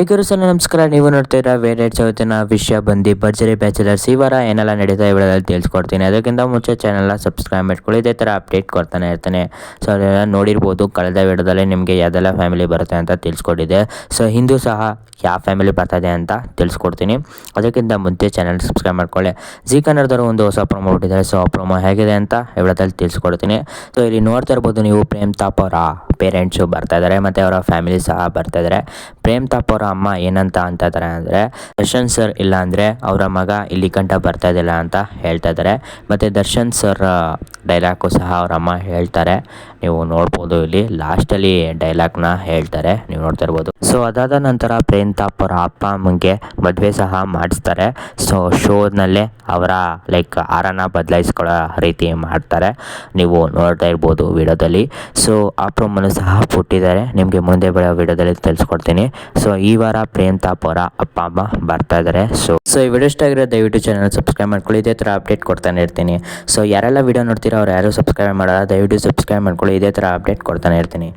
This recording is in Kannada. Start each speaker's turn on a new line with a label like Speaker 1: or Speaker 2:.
Speaker 1: ಹೇಗಿರು ಸರ್ ನಮಸ್ಕಾರ, ನೀವು ನೋಡ್ತೀರಾ ವೇರೇಟ್ ಚೌತಿನ ವಿಷಯ ಬಂದು. ಭರ್ಜರಿ ಬ್ಯಾಚುಲರ್ಸ್ ಈ ವಾರ ಏನೆಲ್ಲ ನಡೀತಾ ಈ ತಿಳಿಸ್ಕೊಡ್ತೀನಿ. ಅದಕ್ಕಿಂತ ಮುಂಚೆ ಚಾನಲ್ನ ಸಬ್ಸ್ಕ್ರೈಬ್ ಮಾಡ್ಕೊಳ್ಳಿ. ಇದೇ ಥರ ಅಪ್ಡೇಟ್ ಕೊಡ್ತಾನೆ ಇರ್ತಾನೆ. ಸೊ ಅದೆಲ್ಲ ನೋಡಿರ್ಬೋದು. ಕಳೆದ ವಿಡಿಯೋದಲ್ಲಿ ನಿಮಗೆ ಯಾವುದೆಲ್ಲ ಫ್ಯಾಮಿಲಿ ಬರುತ್ತೆ ಅಂತ ತಿಳಿಸ್ಕೊಟ್ಟಿದೆ ಸೊ ಹಿಂದೂ ಸಹ ಯಾವ ಫ್ಯಾಮಿಲಿ ಬರ್ತದೆ ಅಂತ ತಿಳಿಸ್ಕೊಡ್ತೀನಿ. ಅದಕ್ಕಿಂತ ಮುಂಚೆ ಚಾನಲ್ ಸಬ್ಸ್ಕ್ರೈಬ್ ಮಾಡ್ಕೊಳ್ಳಿ. ಜಿ ಕನ್ನಡದವರು ಒಂದು ಹೊಸ ಪ್ರೊಮೋ ಬಿಟ್ಟಿದ್ದಾರೆ ಸೊ ಆ ಪ್ರೊಮೋ ಹೇಗಿದೆ ಅಂತ ಇವಳದಲ್ಲಿ ತಿಳಿಸ್ಕೊಡ್ತೀನಿ. ಸೊ ಇಲ್ಲಿ ನೋಡ್ತಾ ಇರ್ಬೋದು ನೀವು ಪ್ರೇಮ್ ತಾಪ್ ಪೇರೆಂಟ್ಸು ಬರ್ತಾ ಇದ್ದಾರೆ ಮತ್ತು ಅವರ ಫ್ಯಾಮಿಲಿ ಸಹ ಬರ್ತಾ ಇದ್ದಾರೆ ಪ್ರೇಮ್ ತಾಪ್ ಅವರ ಅಮ್ಮ ಏನಂತ ಅಂತ ಇದ್ದಾರೆ ಅಂದರೆ, ದರ್ಶನ್ ಸರ್ ಇಲ್ಲ ಅಂದರೆ ಅವರ ಮಗ ಇಲ್ಲಿ ಕಂಠ ಬರ್ತಾ ಇದ್ದಿಲ್ಲ ಅಂತ ಹೇಳ್ತಾ ಇದ್ದಾರೆ ಮತ್ತು ದರ್ಶನ್ ಸರ್ ಡೈಲಾಗು ಸಹ ಅವರಮ್ಮ ಹೇಳ್ತಾರೆ. ನೀವು ನೋಡ್ಬೋದು ಇಲ್ಲಿ. ಲಾಸ್ಟಲ್ಲಿ ಡೈಲಾಗ್ನ ಹೇಳ್ತಾರೆ. ನೀವು ನೋಡ್ತಾ ಇರ್ಬೋದು. ಸೊ ಅದಾದ ನಂತರ ಪ್ರೇಮ್ ತಾಪ್ ಅವರ ಅಪ್ಪ ಅಮ್ಮಂಗೆ ಮದುವೆ ಸಹ ಮಾಡಿಸ್ತಾರೆ. ಸೊ ಶೋನಲ್ಲೇ ಅವರ ಲೈಕ್ ಆರನ ಬದಲಾಯಿಸ್ಕೊಳ್ಳೋ ರೀತಿ ಮಾಡ್ತಾರೆ. ನೀವು ನೋಡ್ತಾ ಇರ್ಬೋದು ವಿಡಿಯೋದಲ್ಲಿ. ಸೊ ಆ ಪ್ರೊಮೋನು ಸಹ ಪುಟ್ಟಿದ್ದಾರೆ ನಿಮಗೆ ಮುಂದೆ ಬರೋ ವಿಡಿಯೋದಲ್ಲಿ ತಿಳಿಸ್ಕೊಡ್ತೀನಿ. ಸೊ ಈ ವಾರ ಪ್ರೇಮ್ ತಾಪ್ ಅವರ ಅಪ್ಪ, ಅಮ್ಮ ಬರ್ತಾ ಇದ್ದಾರೆ. ಸೊ ಸೊ ಈ ವಿಡಿಯೋ ಇಷ್ಟ ಆಗಿರೋ ದಯವಿಟ್ಟು ಚಾನಲ್ ಸಬ್ಸ್ಕ್ರೈಬ್ ಮಾಡ್ಕೊಳ್ಳಿ. ಇದೇ ಥರ ಅಪ್ಡೇಟ್ ಕೊಡ್ತಾನೆ ಇರ್ತೀನಿ. ಸೊ ಯಾರೆಲ್ಲ ವಿಡಿಯೋ ನೋಡ್ತೀರೋ ಅವ್ರು ಯಾರು ಸಬ್ಸ್ಕ್ರೈಬ್ ಮಾಡೋಲ್ಲ ದಯವಿಟ್ಟು ಸಬ್ಸ್ಕ್ರೈಬ್ ಮಾಡ್ಕೊಳ್ಳಿ. ಇದೇ ಥರ ಅಪ್ಡೇಟ್ ಕೊಡ್ತಾನೆ ಇರ್ತೀನಿ.